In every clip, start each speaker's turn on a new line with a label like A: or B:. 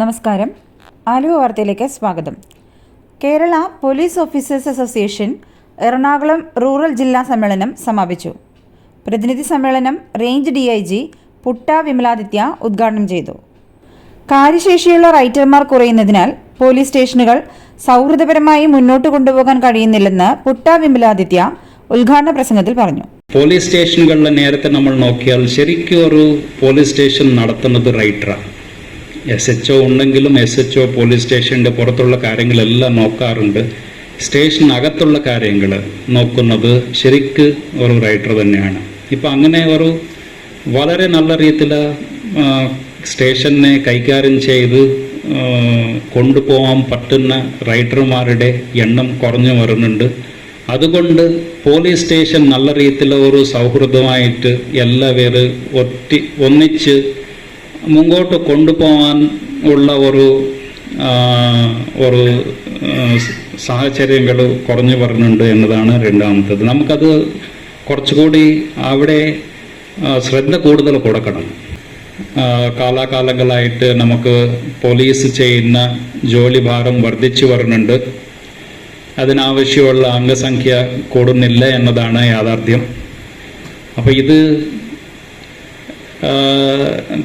A: നമസ്കാരം. ആലുവ വാർത്തയിലേക്ക് സ്വാഗതം. Kerala police officers association Ernakulam rural ജില്ലാ സമ്മേളനം സമാപിച്ചു. പ്രതിനിധി സമ്മേളനം range D I G Putta Vimaladitya ഉദ്ഘാടനം ചെയ്തു. കാര്യശേഷിയുള്ള റൈറ്റർമാർ കുറയുന്നതിനാൽ പോലീസ് സ്റ്റേഷനുകൾ സൗഹൃദപരമായി മുന്നോട്ട് കൊണ്ടുപോകാൻ കഴിയുന്നില്ലെന്ന് പുട്ട വിമലാദിത്യ ഉദ്ഘാടന പ്രസംഗത്തിൽ പറഞ്ഞു.
B: പോലീസ് സ്റ്റേഷനുകളിൽ നേരത്തെ നമ്മൾ നോക്കിയാൽ ശരിക്കും ഒരു പോലീസ് സ്റ്റേഷൻ നടത്തുന്നത് റൈറ്ററാണ് എസ് എച്ച് ഒ ഉണ്ടെങ്കിലും എസ് എച്ച് ഒ പോലീസ് സ്റ്റേഷന്റെ പുറത്തുള്ള കാര്യങ്ങളെല്ലാം നോക്കാറുണ്ട്. സ്റ്റേഷനകത്തുള്ള കാര്യങ്ങൾ നോക്കുന്നത് ശരിക്ക് ഒരു റൈറ്റർ തന്നെയാണ്. ഇപ്പം അങ്ങനെ ഒരു വളരെ നല്ല രീതിയിൽ സ്റ്റേഷനെ കൈകാര്യം ചെയ്ത് കൊണ്ടുപോകാൻ പറ്റുന്ന റൈറ്റർമാരുടെ എണ്ണം കുറഞ്ഞു വരുന്നുണ്ട്. അതുകൊണ്ട് പോലീസ് സ്റ്റേഷൻ നല്ല രീതിയിൽ ഒരു സൗഹൃദമായിട്ട് എല്ലാവരും ഒറ്റി ഒന്നിച്ച് മുമ്പോട്ട് കൊണ്ടുപോകാൻ ഉള്ള ഒരു ഒരു സാഹചര്യങ്ങൾ കുറഞ്ഞു വരുന്നുണ്ട് എന്നതാണ് രണ്ടാമത്തത്. നമുക്കത് കുറച്ചുകൂടി അവിടെ ശ്രദ്ധ കൂടുതൽ കൊടുക്കണം. കാലാകാലങ്ങളായിട്ട് നമുക്ക് പോലീസ് ചെയ്യുന്ന ജോലി ഭാരം വർദ്ധിച്ചു വരുന്നുണ്ട്. അതിനാവശ്യമുള്ള അംഗസംഖ്യ കൂടുന്നില്ല എന്നതാണ് യാഥാർത്ഥ്യം. അപ്പോൾ ഇത്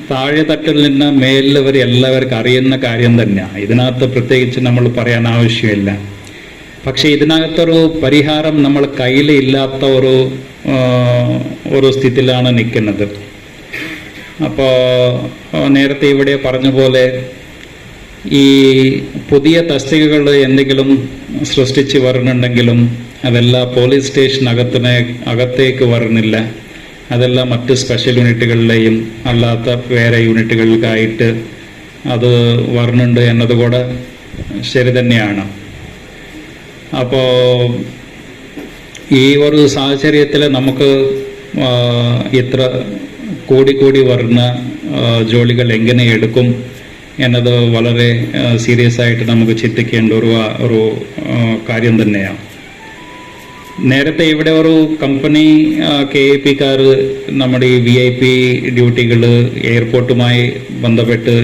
B: താഴെ തട്ടിൽ നിന്ന് മേലിൽ വരെ എല്ലാവർക്കും അറിയുന്ന കാര്യം തന്നെയാണ് ഇതിനകത്ത് പ്രത്യേകിച്ച് നമ്മൾ പറയാൻ ആവശ്യമില്ല. പക്ഷേ ഇതിനകത്തൊരു പരിഹാരം നമ്മൾ കയ്യിൽ ഇല്ലാത്ത ഒരു ഒരു സ്ഥിതിയിലാണ് നിൽക്കുന്നത്. അപ്പോൾ നേരത്തെ ഇവിടെ പറഞ്ഞ പോലെ ഈ പുതിയ തസ്തികകൾ എന്തെങ്കിലും സൃഷ്ടിച്ച് വരുന്നുണ്ടെങ്കിലും അതെല്ലാം പോലീസ് സ്റ്റേഷൻ അകത്തിനെ അകത്തേക്ക് വരുന്നില്ല. അതെല്ലാം മറ്റ് സ്പെഷ്യൽ യൂണിറ്റുകളിലെയും അല്ലാത്ത വേറെ യൂണിറ്റുകൾക്കായിട്ട് അത് വരുന്നുണ്ട് എന്നതുകൂടെ ശരി തന്നെയാണ്. അപ്പോൾ ഈ ഒരു സാഹചര്യത്തിൽ നമുക്ക് ഇത്ര കൂടി കൂടി വരുന്ന ജോലികൾ എങ്ങനെ എടുക്കും എന്നത് വളരെ സീരിയസ് ആയിട്ട് നമുക്ക് ചിന്തിക്കേണ്ട ഒരു ഒരു കാര്യം തന്നെയാണ്. നേരത്തെ ഇവിടെ ഒരു കമ്പനി കെ എ പിക്കാർ നമ്മുടെ ഈ വി ഐ പി ഡ്യൂട്ടികൾ എയർപോർട്ടുമായി ബന്ധപ്പെട്ട്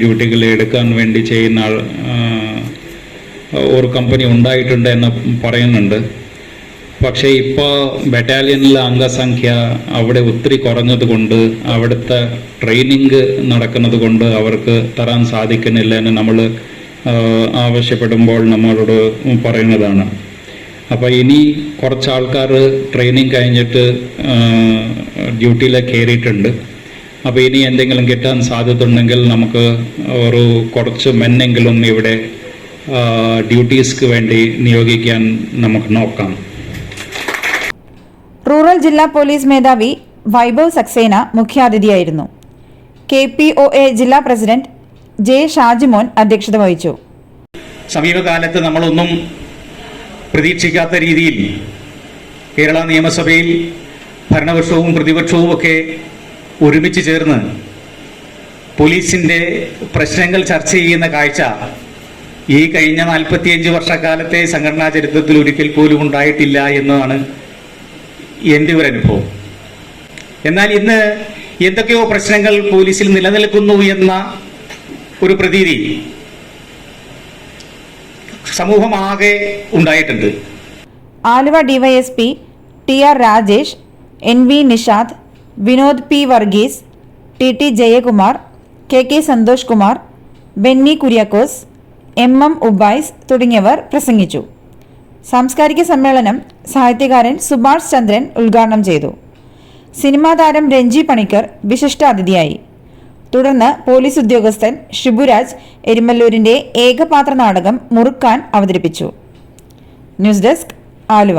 B: ഡ്യൂട്ടികൾ എടുക്കാൻ വേണ്ടി ചെയ്യുന്ന ഒരു കമ്പനി ഉണ്ടായിട്ടുണ്ട് എന്ന് പറയുന്നുണ്ട്. പക്ഷേ ഇപ്പോൾ ബറ്റാലിയനിലെ അംഗസംഖ്യ അവിടെ ഒത്തിരി കുറഞ്ഞത് കൊണ്ട് അവിടുത്തെ ട്രെയിനിങ് നടക്കുന്നത് കൊണ്ട് അവർക്ക് തരാൻ സാധിക്കുന്നില്ല എന്ന് നമ്മൾ ആവശ്യപ്പെടുമ്പോൾ നമ്മളോട് പറയുന്നതാണ്. അപ്പോൾ ഇനി കുറച്ച് ആൾക്കാർ ട്രെയിനിങ് കഴിഞ്ഞിട്ട് ഡ്യൂട്ടിയിലേക്ക് കയറിയിട്ടുണ്ട് അപ്പോൾ ഇനി എന്തെങ്കിലും കിട്ടാൻ സാധ്യത ഉണ്ടെങ്കിൽ നമുക്ക് ഒരു കുറച്ച് മെന്നെങ്കിലും ഇവിടെ ഡ്യൂട്ടീസ്ക്ക് വേണ്ടി നിയോഗിക്കാൻ നമുക്ക് നോക്കാം.
A: റൂറൽ ജില്ലാ പോലീസ് മേധാവി വൈഭവ് സക്സേന മുഖ്യാതിഥിയായിരുന്നു. കെ പി ഒ എ ജില്ലാ പ്രസിഡന്റ് ജെ ഷാജിമോൻ അധ്യക്ഷത വഹിച്ചു.
C: സമീപകാലത്ത് നമ്മളൊന്നും പ്രതീക്ഷിക്കാത്ത രീതിയിൽ കേരള നിയമസഭയിൽ ഭരണപക്ഷവും പ്രതിപക്ഷവും ഒക്കെ ഒരുമിച്ച് ചേർന്ന് പോലീസിന്റെ പ്രശ്നങ്ങൾ ചർച്ച ചെയ്യുന്ന കാഴ്ച ഈ കഴിഞ്ഞ നാൽപ്പത്തിയഞ്ച് വർഷക്കാലത്തെ സംഘടനാ ചരിത്രത്തിൽ ഒരിക്കൽ പോലും ഉണ്ടായിട്ടില്ല എന്നതാണ് എന്റെ ഒരു അനുഭവം. എന്നാൽ ഇന്ന് എന്തൊക്കെയോ പ്രശ്നങ്ങൾ പോലീസിൽ നിലനിൽക്കുന്നു എന്ന ഒരു പ്രതീതി സമൂഹമാകെ ഉണ്ടായിട്ടുണ്ട്.
A: Aluva DYSP T R Rajesh N V Nishad Vinod P Varghese T T Jayakumar K K Santhosh Kumar Benny Kuriakose M M Ubais തുടങ്ങിയവർ പ്രസംഗിച്ചു. സാംസ്കാരിക സമ്മേളനം സാഹിത്യകാരൻ സുഭാഷ് ചന്ദ്രൻ ഉദ്ഘാടനം ചെയ്തു. സിനിമാ താരം രഞ്ജി പണിക്കർ വിശിഷ്ടാതിഥിയായി. തുടർന്ന് പോലീസ് ഉദ്യോഗസ്ഥൻ ഷിബുരാജ് എരുമല്ലൂരിന്റെ ഏകപാത്ര നാടകം മുറുക്കാൻ അവതരിപ്പിച്ചു. News desk Aluva.